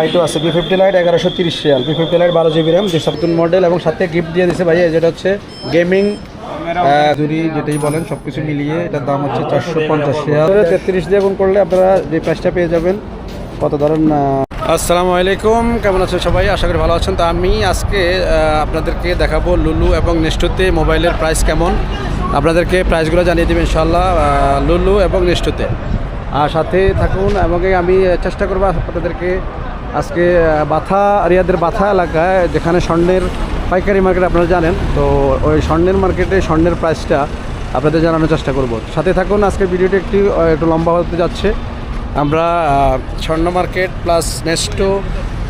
লাইটও আছে V fifty lite এগারোশো তিরিশ রিয়াল বি ফিফটি লাইট বারো জিবি র্যাম দুশো নতুন মডেল এবং সাথে গিফট দিয়ে দিছে ভাইয়া, যেটা হচ্ছে গেমিং জুরি যেটাই বলেন সব কিছু মিলিয়ে এটার দাম হচ্ছে চারশো পঞ্চাশ রিয়াল তেত্রিশ দিয়ে গুণ করলে আপনারা যে প্রাইসটা পেয়ে যাবেন, কত ধরেন আসসালামু আলাইকুম, কেমন আছেন সবাই? আশা করি ভালো আছেন। তো আমি আজকে আপনাদেরকে দেখাবো লুলু এবং নেস্টোতে মোবাইলের প্রাইস কেমন। আপনাদেরকে প্রাইসগুলো জানিয়ে দেবেন ইনশাল্লাহ লুলু এবং নেস্টোতে আর সাথে থাকুন এবং আমি চেষ্টা করব আপনাদেরকে আজকে বাথা, রিয়াদের বাথা এলাকায়, যেখানে স্বর্ণের পাইকারি মার্কেট আপনারা জানেন, তো ওই স্বর্ণের মার্কেটে স্বর্ণের প্রাইসটা আপনাদের জানানোর চেষ্টা করব। সাথে থাকুন, আজকের ভিডিওটি একটি একটু লম্বা হতে যাচ্ছে। আমরা স্বর্ণ market plus Nesto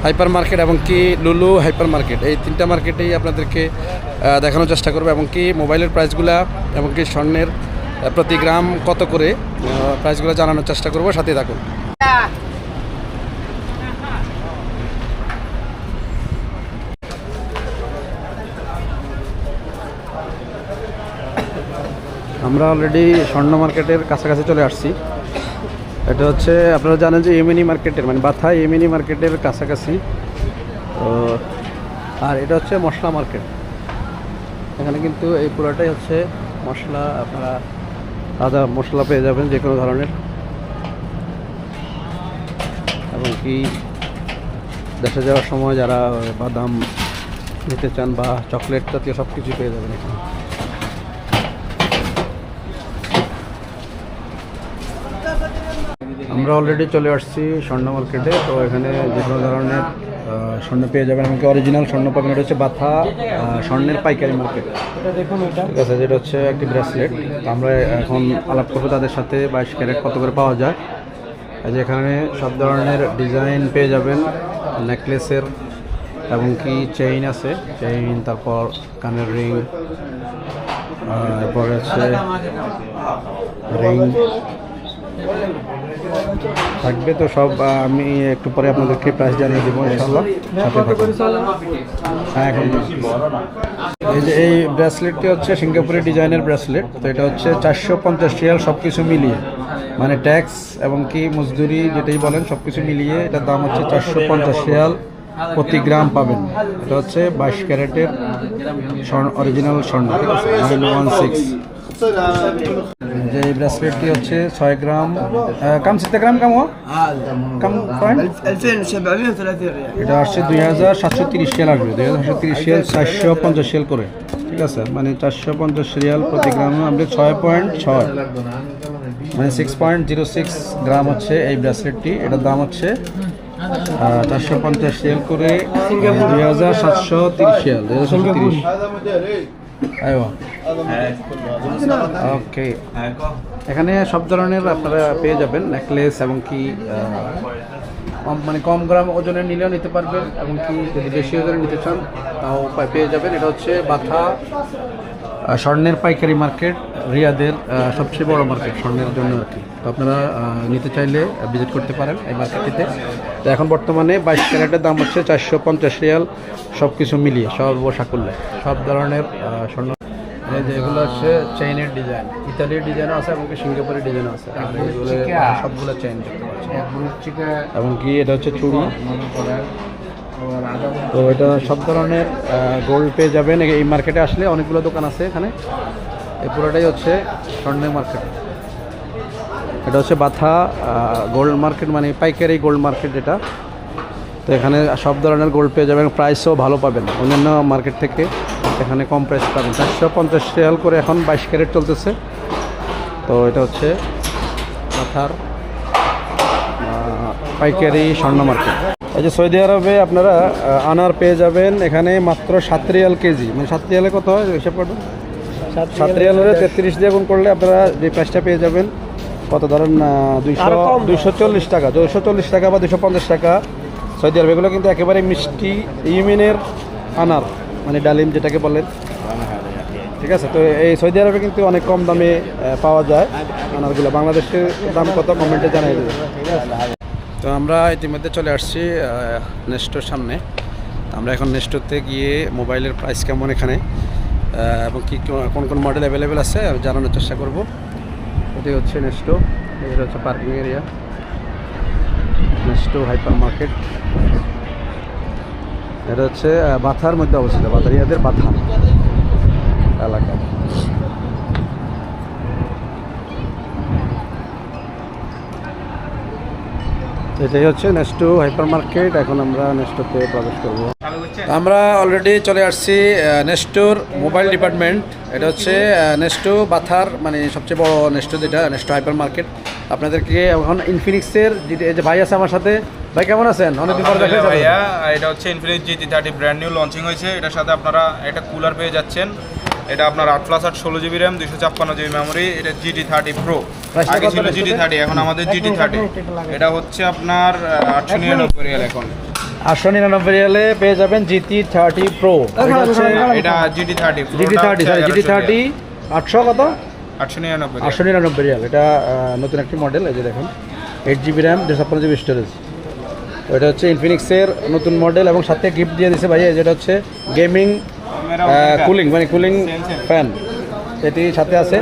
hypermarket এবং কি লুলু হাইপার মার্কেট, এই তিনটা মার্কেটেই আপনাদেরকে দেখানোর চেষ্টা করব এবং কি মোবাইলের প্রাইসগুলা এবং কি স্বর্ণের প্রতি গ্রাম কত করে প্রাইসগুলো জানানোর চেষ্টা করব। সাথে থাকুন। আমরা অলরেডি স্বর্ণ মার্কেটের কাছাকাছি চলে আসছি। এটা হচ্ছে, আপনারা জানেন যে এমিনি মার্কেটের মানে বাথা এমিনি মার্কেটের কাছাকাছি। তো, আর এটা হচ্ছে মশলা মার্কেট এখানে কিন্তু এই পুরোটাই হচ্ছে মশলা, আপনারা আদা মশলা পেয়ে যাবেন যে কোনো ধরনের। এবং কি দেশে যাওয়ার সময় যারা বাদাম নিতে চান বা চকলেট জাতীয় সব কিছু পেয়ে যাবেন এখানে। আমরা অলরেডি চলে আসছি স্বর্ণ মার্কেটে তো এখানে যে কোনো ধরনের স্বর্ণ পেয়ে যাবেন। এমনকি অরিজিনাল স্বর্ণ পাবেন। এটা হচ্ছে বাথা স্বর্ণের পাইকারি মার্কেট দেখুন এটা। ঠিক আছে যেটা হচ্ছে একটি ব্রেসলেট আমরা এখন আলাপ করব তাদের সাথে বাইশ ক্যারেট কত করে পাওয়া যায়। যে এখানে সব ধরনের ডিজাইন পেয়ে যাবেন নেকলেসের এবং কি চেইন আছে। চেইন তারপর কানের রিং এরপরে হচ্ছে রিং থাকবে তো সব আমি একটু পরে আপনাদেরকে প্রাইস জানিয়ে দেবো হ্যাঁ এখন এই যে এই ব্রেসলেটটি হচ্ছে সিঙ্গাপুরের ডিজাইনের ব্রেসলেট তো এটা হচ্ছে চারশো পঞ্চাশ রিয়াল সব কিছু মিলিয়ে। মানে ট্যাক্স এবং কি মজদুরি যেটাই বলেন সব কিছু মিলিয়ে এটার দাম হচ্ছে চারশো পঞ্চাশ রিয়াল প্রতি গ্রাম পাবেন। এটা হচ্ছে বাইশ ক্যারেটের স্বর্ণ অরিজিনাল স্বর্ণ, ঠিক আছে? নাইন ওয়ান সিক্স যে ব্রেসলেটটি হচ্ছে? ছয় গ্রাম। কাম সিতে গ্রাম কাম এটা আসছে দুই হাজার সাতশো তিরিশ শিয়াল আসবে। দুই হাজার সাতশো তিরিশ সেল চারশো পঞ্চাশ সেল করে। ঠিক আছে? মানে চারশো পঞ্চাশ রিয়াল প্রতি গ্রাম আপনি ছয় পয়েন্ট ছয়। মানে six point zero six gram হচ্ছে এই ব্রেসলেটটি। এটার দাম হচ্ছে চারশো পঞ্চাশ সেল করে মানে দুই হাজার সাতশো তিরিশ শিয়াল, দুই হাজার সাতশো তিরিশ। আইওয়া ওকে এখানে সব ধরনের আপনারা পেয়ে যাবেন নেকলেস এবং কি কম মানে কম গ্রাম ওজনের নিলেও নিতে পারবেন এবং কি যদি বেশি ওজনের নিতে চান তাও পেয়ে যাবেন। এটা হচ্ছে বাথা স্বর্ণের পাইকারি মার্কেট রিয়াদের সবচেয়ে বড় মার্কেট স্বর্ণের জন্য আর কি। তো আপনারা নিতে চাইলে ভিজিট করতে পারেন এই মার্কেটটিতে তো এখন বর্তমানে বাইশ ক্যারেটের দাম হচ্ছে চারশো পঞ্চাশ রিয়াল সব কিছু মিলিয়ে সর্বসাকুল্যে। সব ধরনের স্বর্ণ। এই যে এগুলো হচ্ছে চেইনের ডিজাইন ইতালির ডিজাইনও আছে এবং সিঙ্গাপুরের ডিজাইনও আছে। সবগুলো চেইন দেখতে এবং কি এটা হচ্ছে চুড়ি? তো এটা সব ধরনের গোল্ড পেয়ে যাবেন। এই- এই মার্কেটে আসলে অনেকগুলো দোকান আছে এখানে। এই পুরোটাই হচ্ছে স্বর্ণের মার্কেট এটা হচ্ছে বাথা গোল্ড মার্কেট মানে পাইকারি গোল্ড মার্কেট যেটা। তো এখানে সব ধরনের গোল্ড পেয়ে যাবেন প্রাইসও ভালো পাবেন। অন্যান্য মার্কেট থেকে এখানে কম প্রাইস পাবেন। চারশো পঞ্চাশ রিয়াল করে এখন বাইশ ক্যারেট চলতেছে। তো এটা হচ্ছে মাথার পাইকারি স্বর্ণ মার্কেট এই যে সৌদি আরবে আপনারা আনার পেয়ে যাবেন এখানে মাত্র সাত রিয়াল কেজি মানে সাত রিয়ালে কত হয়? হিসাব করবেন। সাত রিয়ালের তেত্রিশ দিয়ে গুণ করলে আপনারা যে প্রাইসটা পেয়ে যাবেন কত ধরেন দুইশো দুইশো চল্লিশ টাকা দুইশো চল্লিশ টাকা বা দুশো পঞ্চাশ টাকা। সৌদি আরব এগুলো কিন্তু একেবারে মিষ্টি ইউমিনের আনার মানে ডালিম যেটাকে বলেন। ঠিক আছে তো এই সৌদি আরবে কিন্তু অনেক কম দামে পাওয়া যায় আনারগুলো। বাংলাদেশের দাম কত কমেন্টে জানাই দেবে তো আমরা ইতিমধ্যে চলে আসছি নেস্টোর সামনে। আমরা এখন নেস্টোতে গিয়ে মোবাইলের প্রাইস কেমন এখানে এবং কি কোন কোন মডেল অ্যাভেলেবেল আছে জানানোর চেষ্টা করব। এটি হচ্ছে নেস্টো এটা হচ্ছে parking area Nesto hypermarket এটা হচ্ছে বাথার মধ্যে অবস্থিত, বাথারিয়াদের বাথা এলাকা। এটাই হচ্ছে নেস্টো হাইপার মার্কেট এখন আমরা নেস্টোতে প্রবেশ করব। আমরা অলরেডি চলে আসছি নেস্টোর মোবাইল ডিপার্টমেন্ট এটা হচ্ছে আহ, নেস্টো বাথার মানে সবচেয়ে বড় নেস্টো যেটা নেস্টো হাইপার মার্কেট আপনাদেরকে এখন ইনফিনিক্সের যে ভাই আছে আমার সাথে। ভাই কেমন আছেন? অনেকদিন পর দেখা। ভাইয়া এটা হচ্ছে Infinix GT thirty brand new launching হয়েছে। এটার সাথে আপনারা একটা কুলার পেয়ে যাচ্ছেন। এটা আপনার আট প্লাস আট ষোলো জিবি র্যাম দুশো ছাপ্পান্ন জিবি মেমোরি এটা জিটি থার্টি প্রো আগে ছিল? জিটি থার্টি এখন আমাদের জিটি থার্টি এটা হচ্ছে আপনার আটশো নিরানব্বই রিয়াল এখন। আটশো নিরানব্বই রিয়ালে পেয়ে যাবেন জিটি থার্টি প্রো এটা GT thirty GT thirty sorry GT thirty আটশো কত? আটশো নিরানব্বই আটশো নিরানব্বই রিয়াল। এটা নতুন একটি মডেল এই যে দেখুন। এইট জিবি র্যাম দুশো ছাপ্পান্ন জিবি স্টোরেজ এটা হচ্ছে ইনফিনিক্সের নতুন মডেল এবং সাথে গিফট দিয়ে দিছে ভাইয়া যেটা হচ্ছে গেমিং কুলিং মানে কুলিং ফ্যান এটি সাথে আছে।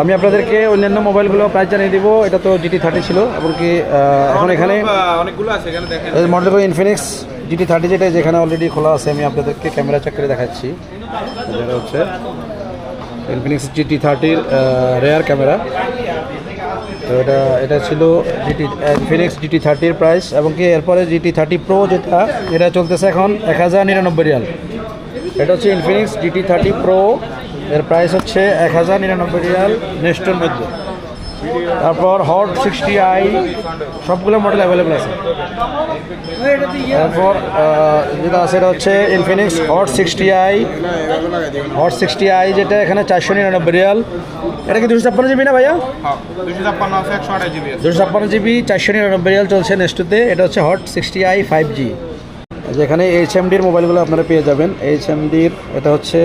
আমি আপনাদেরকে অন্যান্য মোবাইলগুলো প্রাইস জানিয়ে দিব। এটা তো জিটি থার্টি ছিল এমনকি আহ, এখন এখানে অনেকগুলো আছে এখানে দেখেন। মডেল ইনফিনিক্স জিটি থার্টি যেটা যেখানে অলরেডি খোলা আছে আমি আপনাদেরকে ক্যামেরা চেক করে দেখাচ্ছি। যেটা হচ্ছে ইনফিনিক্স জিটি থার্টির রেয়ার ক্যামেরা তো এটা এটা ছিল জিটি ইনফিনিক্স জিটি থার্টির প্রাইস এবং কি এরপরে জিটি থার্টি প্রো যেটা এটা চলতেছে এখন এক হাজার নিরানব্বই রিয়াল। এটা হচ্ছে ইনফিনিক্স জিটি থার্টি প্রো এর প্রাইস হচ্ছে এক হাজার নিরানব্বই রিয়াল নেস্টোর মধ্যে। তারপর হট সিক্সটি আই সবগুলো মডেল অ্যাভেলেবেল আছে। তারপর যেটা আছে এটা হচ্ছে Infinix hot sixty I hot sixty I যেটা এখানে চারশো নিরানব্বই রিয়াল। এটা কি দুশো ছাপ্পান্ন জিবি না ভাইয়া? হ্যাঁ দুশো ছাপ্পান্ন জিবি দুশো ছাপ্পান্ন জিবি চারশো নিরানব্বই রিয়াল চলছে নেক্সটুতে এটা হচ্ছে hot sixty I five G যেখানে এইচ এমডির মোবাইলগুলো আপনারা পেয়ে যাবেন। এইচ এমডির এটা হচ্ছে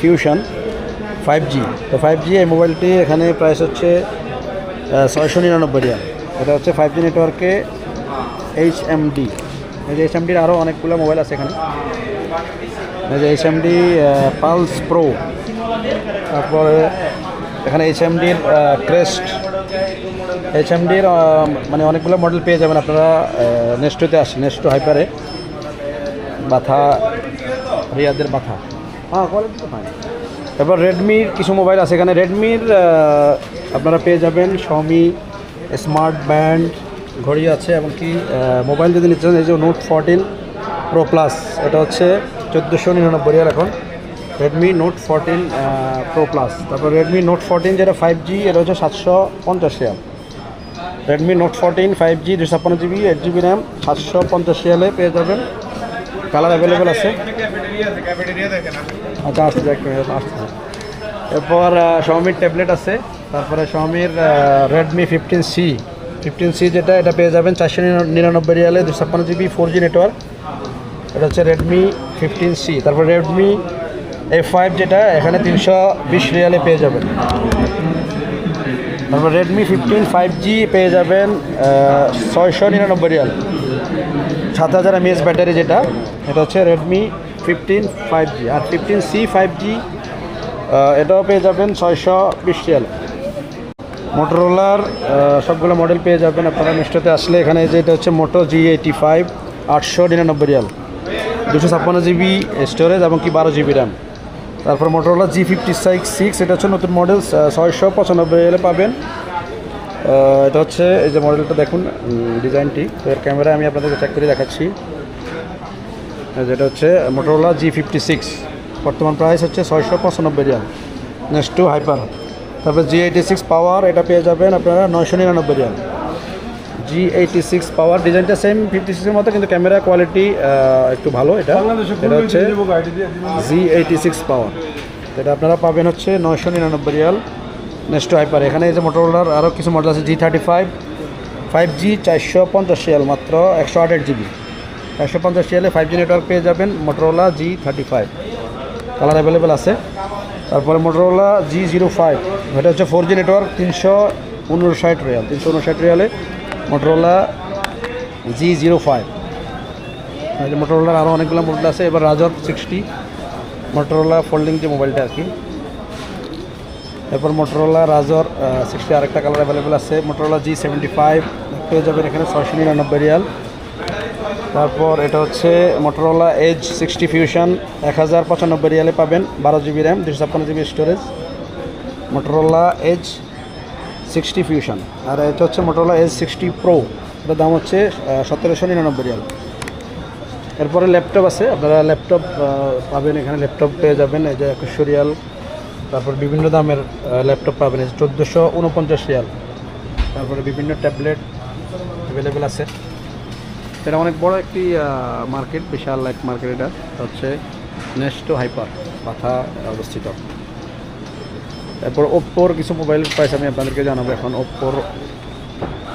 ফিউশন ফাইভ জি তো ফাইভ জি এই মোবাইলটি এখানে প্রাইস হচ্ছে ছয়শো নিরানব্বই রিয়াল। এটা হচ্ছে ফাইভ জি নেটওয়ার্কে এইচ এমডি এই যে এইচ এমডির আরও অনেকগুলো মোবাইল আছে এখানে। এই যে এইচ এমডি পালস প্রো তারপরে এখানে এইচ এমডির ক্রেস্ট এইচ এমডির মানে অনেকগুলো মডেল পেয়ে যাবেন আপনারা নেস্টোতে আসেন নেস্টো হাইপারে বাথা রিয়াদের বাথা। হ্যাঁ কোয়ালিটি তো ফাইন তারপর রেডমির কিছু মোবাইল আছে। এখানে রেডমির আপনারা পেয়ে যাবেন শমি স্মার্ট ব্যান্ড ঘড়ি আছে এমনকি মোবাইল যদি নিতে চান এই যে নোট ফোরটিন প্রো প্লাস এটা হচ্ছে চোদ্দোশো নিরানব্বই রিয়াল এখন। Redmi note fourteen pro plus তারপর রেডমি নোট ফোরটিন যেটা ফাইভ জি এটা হচ্ছে সাতশো পঞ্চাশ Real. Redmi note fourteen five G দুশো ছাপ্পান্ন জিবি এইট জিবি র্যাম সাতশো পঞ্চাশ রিয়ালে পেয়ে যাবেন। কালার অ্যাভেলেবেল আছে? আচ্ছা আসছে এক মিনিট আসছে। এরপর শাওমির ট্যাবলেট আছে। তারপরে শাওমির Redmi fifteen C fifteen C যেটা এটা পেয়ে যাবেন চারশো নিরানব্বই রিয়ালে দুশো ছাপ্পান্ন জিবি ফোর জি নেটওয়ার্ক এটা হচ্ছে রেডমি ফিফটিন সি তারপর রেডমি এ ফাইভ যেটা এখানে তিনশো বিশ রিয়ালে পেয়ে যাবেন। তারপর রেডমি ফিফটিন ফাইভ জি পেয়ে যাবেন ছয়শো নিরানব্বই রিয়াল। সাত হাজার এমএএস ব্যাটারি যেটা। এটা হচ্ছে রেডমি ফিফটিন ফাইভ জি আর ফিফটিন সি ফাইভ জি এটাও পেয়ে যাবেন ছয়শো বিশ রিয়াল মোটোরোলার সবগুলো মডেল পেয়ে যাবেন আপনারা মিষ্টতে আসলে এখানে যে এটা হচ্ছে মোটো জি এইটি ফাইভ আটশো নিরানব্বই রিয়াল দুশো ছাপ্পান্ন জিবি স্টোরেজ এবং কি বারো জিবি র্যাম তারপর Motorola G fifty six six এটা হচ্ছে নতুন মডেল ছয়শো পঁচানব্বই রিয়ালে পাবেন। এটা হচ্ছে এই যে মডেলটা দেখুন ডিজাইনটি তো এর ক্যামেরা আমি আপনাদেরকে চেক করে দেখাচ্ছি। যেটা হচ্ছে মোটোরোলা জি ফিফটি সিক্স বর্তমান প্রাইস হচ্ছে ছয়শো পঁচানব্বই রিয়াল। নেক্সট টু হাইপার তারপর জি এইটি সিক্স পাওয়ার এটা পেয়ে যাবেন আপনারা নয়শো নিরানব্বই রিয়াল। জি এইটি সিক্স পাওয়ার ডিজাইনটা সেম ফিফটি সিক্সের মতো কিন্তু ক্যামেরা কোয়ালিটি একটু ভালো এটা। এটা হচ্ছে জি এইটি সিক্স পাওয়ার এটা আপনারা পাবেন হচ্ছে নয়শো নিরানব্বই রিয়াল। নেক্সট হাইপার এখানে এই যে মোটরোলার আরও কিছু মডেল আছে G thirty five five G চারশো পঞ্চাশ রিয়াল মাত্র একশো আঠাশ জিবি একশো পঞ্চাশ রিয়ালে ফাইভ জি নেটওয়ার্ক পেয়ে যাবেন Motorola G thirty five colour available আছে। তারপরে মোটরোলা জি জিরো ফাইভ এটা হচ্ছে ফোর জি নেটওয়ার্ক তিনশো উনষাট রিয়াল, তিনশো উনষাট রিয়ালে মোটরোলা জি জিরো ফাইভ মোটরোলার আরও অনেকগুলো মডেল আছে। এবার রাজর সিক্সটি মোটরোলা ফোল্ডিং যে মোবাইলটা আর কি। এরপর মোটরোলা রাজর সিক্সটি আরেকটা কালার অ্যাভেলেবেল আছে। মোটরোলা জি সেভেন্টি ফাইভ পেয়ে যাবেন এখানে ছয়শো নিরানব্বই রিয়াল। তারপর এটা হচ্ছে মোটরোলা এজ সিক্সটি ফিউশন এক হাজার পঁচানব্বই রিয়ালে পাবেন, বারো জিবি র্যাম দুশো ছাপ্পান্ন GB storage Motorola edge sixty fusion আর এটা হচ্ছে মোটরোলা এজ সিক্সটি প্রো এটার দাম হচ্ছে সতেরোশো নিরানব্বই রিয়াল। এরপরে ল্যাপটপ আছে, আপনারা ল্যাপটপ পাবেন, এখানে ল্যাপটপ পেয়ে যাবেন, এই যে একুশশো রিয়াল। তারপর বিভিন্ন দামের ল্যাপটপ পাবেন চোদ্দোশো উনপঞ্চাশ রিয়াল। তারপরে বিভিন্ন ট্যাবলেট অ্যাভেলেবেল আছে। এটা অনেক বড় একটি মার্কেট বিশাল এক মার্কেট এটা। হচ্ছে নেস্টো হাইপার পাথা অবস্থিত। তারপর ওপ্পোর কিছু মোবাইল প্রাইস আমি আপনাদেরকে জানাব এখন। ওপ্পোর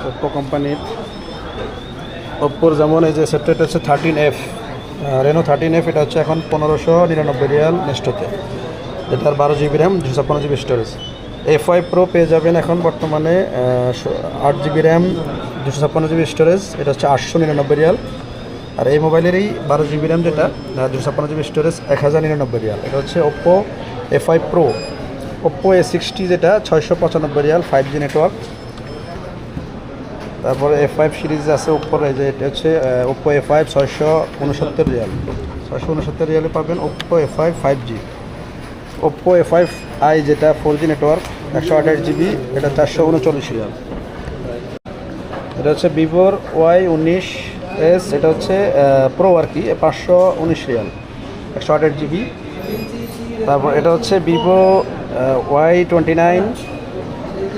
ওপ্পো কোম্পানির ওপ্পোর যেমন এই যে সেটটা এটা হচ্ছে thirteen F Reno thirteen F এটা হচ্ছে এখন পনেরোশো নিরানব্বই রিয়াল নেস্টোতে এটার বারো জিবি র্যাম দুশো ছাপ্পান্ন GB storage F Y pro পেয়ে যাবেন এখন বর্তমানে আট জিবি র্যাম দুশো ছাপ্পান্ন জিবি স্টোরেজ এটা হচ্ছে আটশো নিরানব্বই রিয়াল। আর এই মোবাইলেরই বারো জিবি র্যাম যেটা দুশো ছাপ্পান্ন জিবি স্টোরেজ এক হাজার নিরানব্বই রিয়াল। এটা হচ্ছে Oppo F I pro Oppo A sixty যেটা, ছয়শো পঁচানব্বই রিয়াল ফাইভ জি নেটওয়ার্ক তারপরে এফ ফাইভ সিরিজ আছে ওপ্পোর এই যে এটা হচ্ছে ওপ্পো এ ফাইভ ছয়শো উনসত্তর রিয়াল। ছয়শো উনসত্তর রিয়ালে পাবেন Oppo A five five G Oppo A five I যেটা ফোর জি নেটওয়ার্ক একশো আঠাশ জিবি, এটা চারশো উনচল্লিশ রিয়াল। এটা হচ্ছে ভিভোর ওয়াই উনিশ এস, এটা হচ্ছে প্রো আর কি, পাঁচশো উনিশ রিয়াল, একশো আঠাশ জিবি। তারপর এটা হচ্ছে Vivo Y twenty nine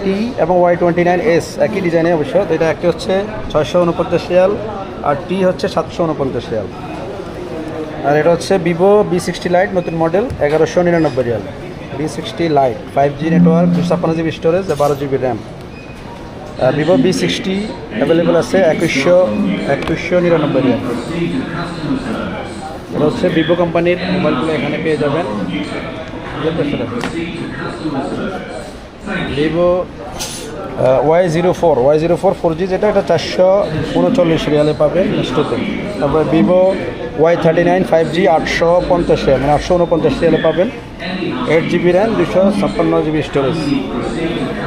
T এবং ওয়াই টোয়েন্টি নাইন এস, একই ডিজাইনে অবশ্য। তো এটা একটি হচ্ছে ছয়শো উনপঞ্চাশ রিয়াল, আর টি হচ্ছে সাতশো উনপঞ্চাশ রিয়াল। আর এটা হচ্ছে ভিভো বি সিক্সটি লাইট নতুন মডেল, এগারোশো নিরানব্বই Real. V sixty lite five G network দুশো ছাপ্পান্ন জিবি স্টোরেজ বারো GB RAM Vivo V sixty available আছে একুশশো একুশশো নিরানব্বই এটা হচ্ছে ভিভো কোম্পানির মোবাইলগুলো এখানে পেয়ে যাবেন। Vivo Y zero four Y zero four four G যেটা, এটা চারশো উনচল্লিশ রিয়ালে পাবেন। তারপরে Vivo Y thirty nine five G আটশো পঞ্চাশ মানে আটশো উনপঞ্চাশ রিয়ালে পাবেন। এইট জিবি র্যাম দুশো ছাপ্পান্ন GB storage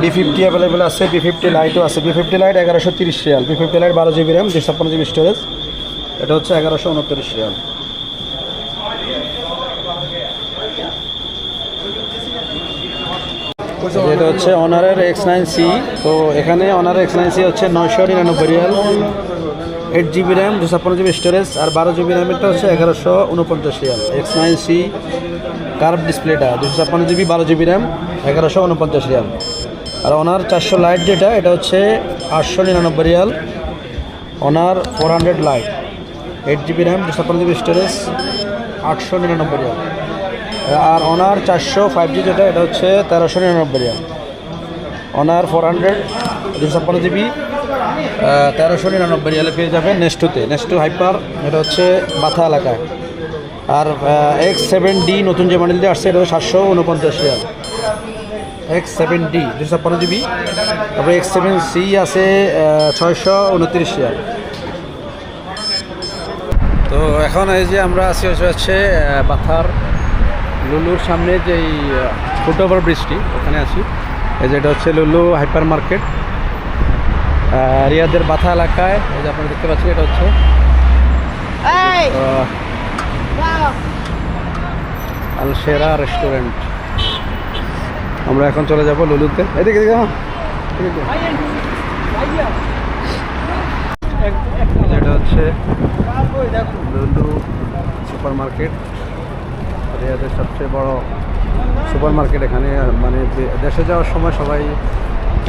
V fifty available আছে বি ফিফটি লাইটও আছে। বি ফিফটি লাইট এগারোশো তিরিশ রিয়াল। বি ফিফটি লাইট বারো জিবি র্যাম দুশো ছাপ্পান্ন জিবি স্টোরেজ এটা হচ্ছে এগারোশো উনত্রিশ রিয়াল। যেটা হচ্ছে অনারের এক্স নাইন সি তো এখানে অনারের এক্স নাইন সি হচ্ছে নয়শো নিরানব্বই রিয়াল। এইট জিবি র্যাম দুশো ছাপ্পান্ন জিবি স্টোরেজ আর বারো জিবি র্যামেরটা হচ্ছে এগারোশো উনপঞ্চাশ রিয়াল। এক্স নাইন সি কার্ভ ডিসপ্লেটা দুশো ছাপ্পান্ন জিবি, বারো জিবি র্যাম, এগারোশো উনপঞ্চাশ রিয়াল। আর ওনার চারশো লাইট যেটা, এটা হচ্ছে আটশো নিরানব্বই riyal. Honor four hundred lite eight GB RAM দুশো ছাপ্পান্ন জিবি স্টোরেজ আটশো নিরানব্বই রিয়াল। আর অনার চারশো ফাইভ জি যেটা, এটা হচ্ছে তেরোশো নিরানব্বই রিয়াল। অনার ফোর হান্ড্রেড দুশো ছাপ্পান্ন জিবি তেরোশো নিরানব্বই রিয়ালে পেয়ে যাবেন নেস্টুতে। নেস্টু হাইপার, এটা হচ্ছে বাথা এলাকায়। আর এক্স সেভেন ডি নতুন যে মডেলটি আসছে, এটা সাতশো উনপঞ্চাশ রিয়াল। এক্স সেভেন ডি, দুশো ছাপ্পান্ন জিবি। তারপরে এক্স সেভেন সি আছে ছয়শো উনত্রিশ রিয়াল। তো এখন এই যে আমরা আছি হচ্ছে বাথার লুলুর সামনে যেই ফুটওভার ব্রিজটি, ওখানে আছি। এই যে এটা হচ্ছে লুলু হাইপার মার্কেট। রিয়াদের বাথা এলাকায় এই যে আপনারা দেখতে পাচ্ছেন এটা হচ্ছে Hey! আহ, Wow! আল সেরা রেস্টুরেন্ট আমরা এখন চলে যাব লুলুতে এদিকে এদিকে। এদিকে। এটা হচ্ছে লুলু সুপার মার্কেট রিয়াদের সবচেয়ে বড় সুপার মার্কেট এখানে মানে দেশে যাওয়ার সময় সবাই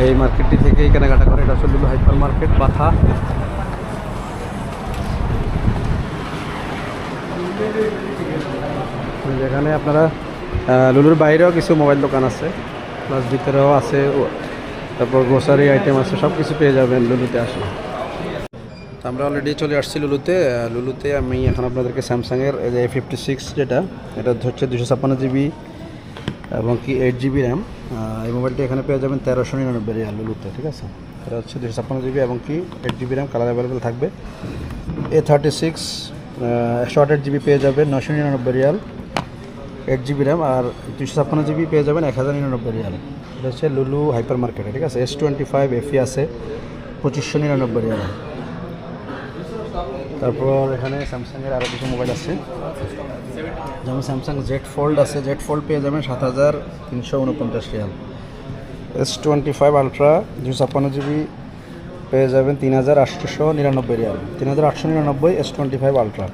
এই মার্কেটটি থেকেই কেনাকাটা করে। এটা লুলু হাইপার মার্কেট, পাথা। যেখানে আপনারা লুলুর বাইরেও কিছু মোবাইল দোকান আছে। প্লাস ভিতরেও আছে তারপর গ্রোসারি আইটেম আছে সব কিছু পেয়ে যাবেন লুলুতে আসলে। আমরা অলরেডি চলে আসছি লুলুতে। লুলুতে আমি এখন আপনাদেরকে স্যামসাংয়ের যে ফিফটি সিক্স যেটা, এটা হচ্ছে দুশো ছাপ্পান্ন জিবি এবং কি এইট জিবি র্যাম এই মোবাইলটি এখানে পেয়ে যাবেন তেরোশো নিরানব্বই রিয়াল লুলুতে, ঠিক আছে? এটা হচ্ছে দুশো ছাপ্পান্ন জিবি এবং কি eight GB RAM colour available থাকবে। এ থার্টি সিক্স একশো আঠাশ জিবি পেয়ে যাবেন নশো নিরানব্বই রিয়াল। এইট জিবি র্যাম আর দুশো ছাপ্পান্ন জিবি পেয়ে যাবেন এক হাজার নিরানব্বই রিয়াল। এটা হচ্ছে লুলু হাইপার মার্কেটে ঠিক আছে? এস টোয়েন্টি ফাইভ এফি আছে, পঁচিশশো নিরানব্বই রিয়াল। তারপর এখানে স্যামসাংয়ের আরও কিছু মোবাইল আছে। যেমন স্যামসাং জেড ফোল্ড আছে জেড ফোল্ড পেয়ে যাবেন সাত হাজার তিনশো উনপঞ্চাশ রিয়াল। এস টোয়েন্টি ফাইভ আলট্রা দুশো ছাপ্পান্ন জিবি পেয়ে যাবেন তিন হাজার আটশোশো নিরানব্বই রিয়াল। তিন হাজার আটশো নিরানব্বই এস টোয়েন্টি ফাইভ আলট্রা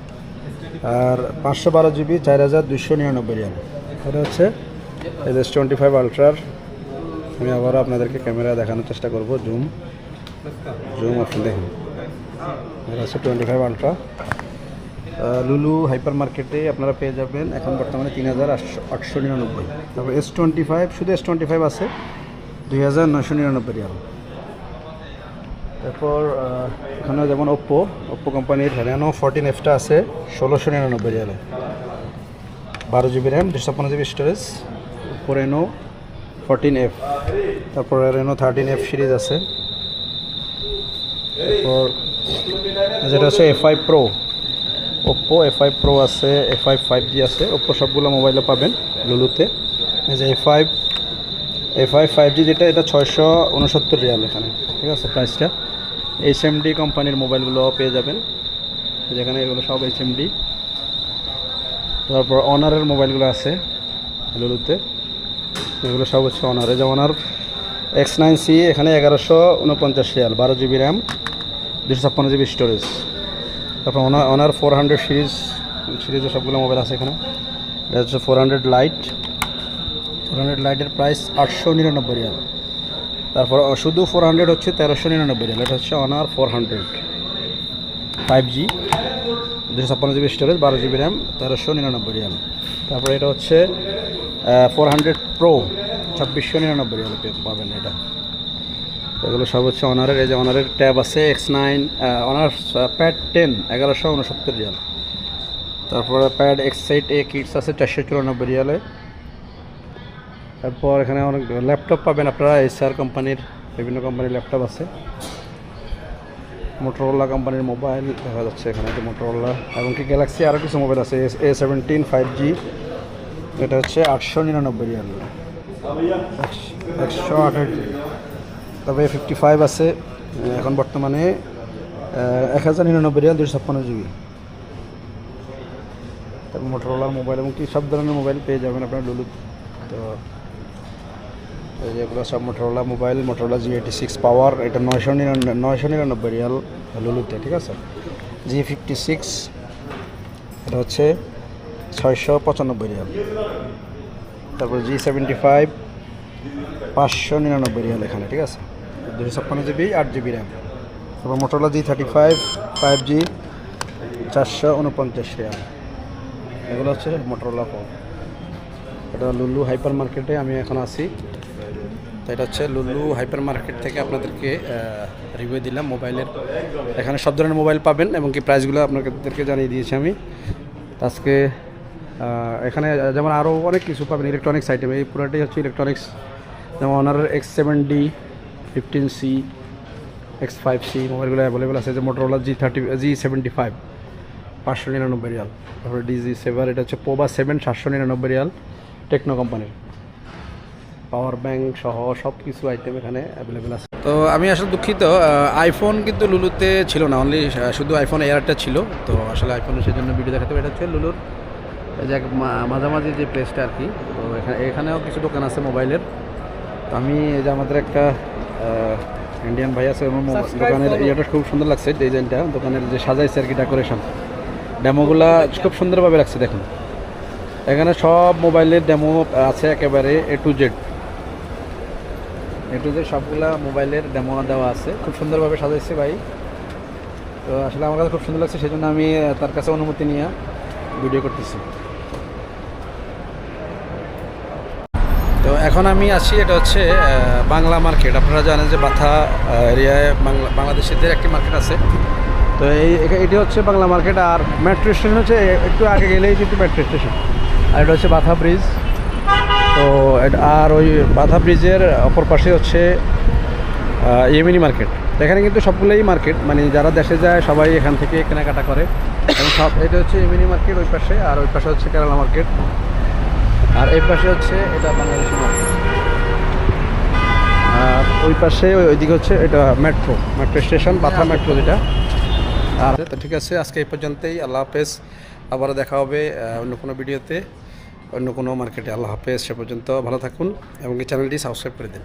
আর পাঁচশো বারো জিবি চার হাজার দুশো নিরানব্বই রিয়াল। এটা হচ্ছে এস টোয়েন্টি ফাইভ আলট্রার আমি আবারও আপনাদেরকে ক্যামেরা দেখানোর চেষ্টা করব জুম জুম আপনি দেখুন। এটা হচ্ছে twenty five ultra Lulu hyper মার্কেটে আপনারা পেয়ে যাবেন এখন বর্তমানে তিন হাজার আটশো নিরানব্বই। তারপর এস টোয়েন্টি ফাইভ শুধু এস টোয়েন্টি ফাইভ আছে দুই হাজার নশো নিরানব্বই রিয়াল। তারপর আহ, এখানে যেমন ওপ্পো ওপ্পো কোম্পানির রেনো ফোরটিন এফটা আছে ষোলোশো নিরানব্বই রিয়ালে। বারো জিবি র্যাম দুশো ছাপ্পান্ন GB storage Oppo Reno fourteen F তারপর রেনো থার্টিন এফ সিরিজ আছে। তারপর যেটা হচ্ছে F five pro Oppo F five pro আছে এফ ফাইভ ফাইভ জি আছে ওপো সবগুলো মোবাইলে পাবেন লুলুতে যে F five F five five G যেটা, এটা ছয়শো উনসত্তর রিয়াল এখানে, ঠিক আছে প্রাইসটা এইচ এম ডি কোম্পানির মোবাইলগুলো পেয়ে যাবেন। যেখানে এগুলো সব এইচ এম ডি তারপর অনারের মোবাইলগুলো আছে লুলুতে এগুলো সব হচ্ছে অনারে যেমন অনার এক্স নাইন সি এখানে এগারোশো উনপঞ্চাশ রিয়াল, বারো জিবি র্যাম দুশো ছাপ্পান্ন জিবি স্টোরেজ তারপর Honor Honor four hundred series সিরিজের সবগুলো মোবাইল আছে এখানে। এটা হচ্ছে four hundred lite four hundred লাইটের প্রাইস আটশো নিরানব্বই রিয়াল। তারপর শুধু ফোর হান্ড্রেড হচ্ছে তেরোশো নিরানব্বই রিয়াল। এটা হচ্ছে Honor four hundred five G দুশো ছাপ্পান্ন জিবি স্টোরেজ বারো জিবি র্যাম তেরোশো নিরানব্বই রিয়াল। তারপরে এটা হচ্ছে ফোর হান্ড্রেড প্রো ছাব্বিশশো নিরানব্বই রিয়াল পাবেন এটা। এগুলো সব হচ্ছে অনারের এই যে অনারের ট্যাব আছে X nine Honor pad ten এগারোশো উনসত্তর রিয়াল। তারপরে pad X eight A kids আছে, চারশো চুরানব্বই রিয়ালে। তারপর এখানে অনেক ল্যাপটপ পাবেন আপনারা এসআর কোম্পানির বিভিন্ন কোম্পানির ল্যাপটপ আছে। মোটরোলা কোম্পানির মোবাইল দেখা যাচ্ছে এখানে যে মোটরোলা এবং কি গ্যালাক্সি আরও কিছু মোবাইল আছে এ সেভেন্টিন ফাইভ জি এটা হচ্ছে আটশো নিরানব্বই রিয়াল। একশো আঠাশ তবে ফিফটি ফাইভ আছে এখন বর্তমানে এক হাজার নিরানব্বই রিয়াল দুশো ছাপ্পান্ন জিবি। তারপর মোটরোলার মোবাইল এবং কি, সব ধরনের মোবাইল পেয়ে যাবেন আপনার লুলু তো এগুলো সব Motorola mobile Motorola G eighty six power এটা নয়শো নয়শো নিরানব্বই রিয়াল লুলুতে ঠিক আছে? জি ফিফটি সিক্স এটা হচ্ছে ছয়শো পঁচানব্বই রিয়াল। তারপর জি সেভেন্টি ফাইভ পাঁচশো নিরানব্বই রিয়াল এখানে, ঠিক আছে? দুশো ছাপ্পান্ন জিবি, আট জিবি র্যাম তারপর Motorola G thirty five five G চারশো উনপঞ্চাশ র্যাম এগুলো হচ্ছে মোটরলা ফোন এটা লুলু হাইপার মার্কেটে আমি এখন আছি। তো এটা হচ্ছে লুলু হাইপার মার্কেট থেকে আপনাদেরকে রিভিউ দিলাম মোবাইলের। এখানে সব ধরনের মোবাইল পাবেন এবং কি প্রাইসগুলো আপনাদেরকে জানিয়ে দিয়েছি আমি। আজকে এখানে যেমন আরও অনেক কিছু পাবেন ইলেকট্রনিক্স আইটেম এই পুরোটাই হচ্ছে ইলেকট্রনিক্স যেমন অনারের X seven D fifteen C X five C মোবাইলগুলো available আছে, যে Motorola G thirty G seventy five পাঁচশো নিরানব্বই রিয়াল। তারপরে ডিজি সেভার এটা হচ্ছে পোবা সেভেন সাতশো নিরানব্বই রিয়াল টেকনো কোম্পানির পাওয়ার ব্যাংক সহ সব কিছু আইটেম এখানে অ্যাভেলেবেল আছে। তো আমি আসলে দুঃখিত আইফোন কিন্তু লুলুতে ছিল না অনলি শুধু আইফোন এয়ারটা ছিল। তো আসলে আইফোনের সেই জন্য ভিডিও দেখাতে এটা হচ্ছে লুলুর যে এক মাঝামাঝি যে প্লেসটা আর কি। তো এখানে এখানেও কিছু দোকান আছে মোবাইলের তো আমি যে আমাদের একটা ইন্ডিয়ান ভাই আছে ওনার দোকানের ইয়েটা খুব সুন্দর লাগছে ডিজাইনটা। দোকানের যে সাজাইছে আর কি ডেকোরেশন ডেমোগুলা খুব সুন্দরভাবে লাগছে দেখুন। এখানে সব মোবাইলের ডেমো আছে একেবারে A to Z A to Z সবগুলা মোবাইলের ডেমো দেওয়া আছে। খুব সুন্দরভাবে সাজাইছে ভাই। তো আসলে আমার কাছে খুব সুন্দর লাগছে সেই জন্য আমি তার কাছে অনুমতি নিয়ে ভিডিও করতেছি। এখন আমি আছি, এটা হচ্ছে বাংলা মার্কেট আপনারা জানেন যে বাথা এরিয়ায় বাংলা, বাংলাদেশিদের একটি মার্কেট আছে। তো এই এটি হচ্ছে বাংলা মার্কেট আর মেট্রো স্টেশন হচ্ছে একটু আগে গেলেই কিন্তু মেট্রো স্টেশন আর এটা হচ্ছে বাথা ব্রিজ তো আর ওই বাথা ব্রিজের অপর পাশে হচ্ছে ইয়েমিনি মার্কেট এখানে কিন্তু সবগুলোই মার্কেট মানে যারা দেশে যায় সবাই এখান থেকে কেনাকাটা করে। সব, এটা হচ্ছে ইয়েমিনি মার্কেট ওই পাশে, আর ওই পাশে হচ্ছে কেরালা মার্কেট আর এই পাশে হচ্ছে এটা বাংলাদেশি আর ওই পাশে ওই- ওইদিকে হচ্ছে এটা metro metro station Batha metro যেটা। আর তো ঠিক আছে, আজকে এই পর্যন্তই। আল্লাহ হাফেজ। আবার দেখা হবে অন্য কোনো ভিডিওতে, অন্য কোনো মার্কেটে আল্লাহ হাফেজ। সে পর্যন্ত ভালো থাকুন এবং এই চ্যানেলটি সাবস্ক্রাইব করে দিন।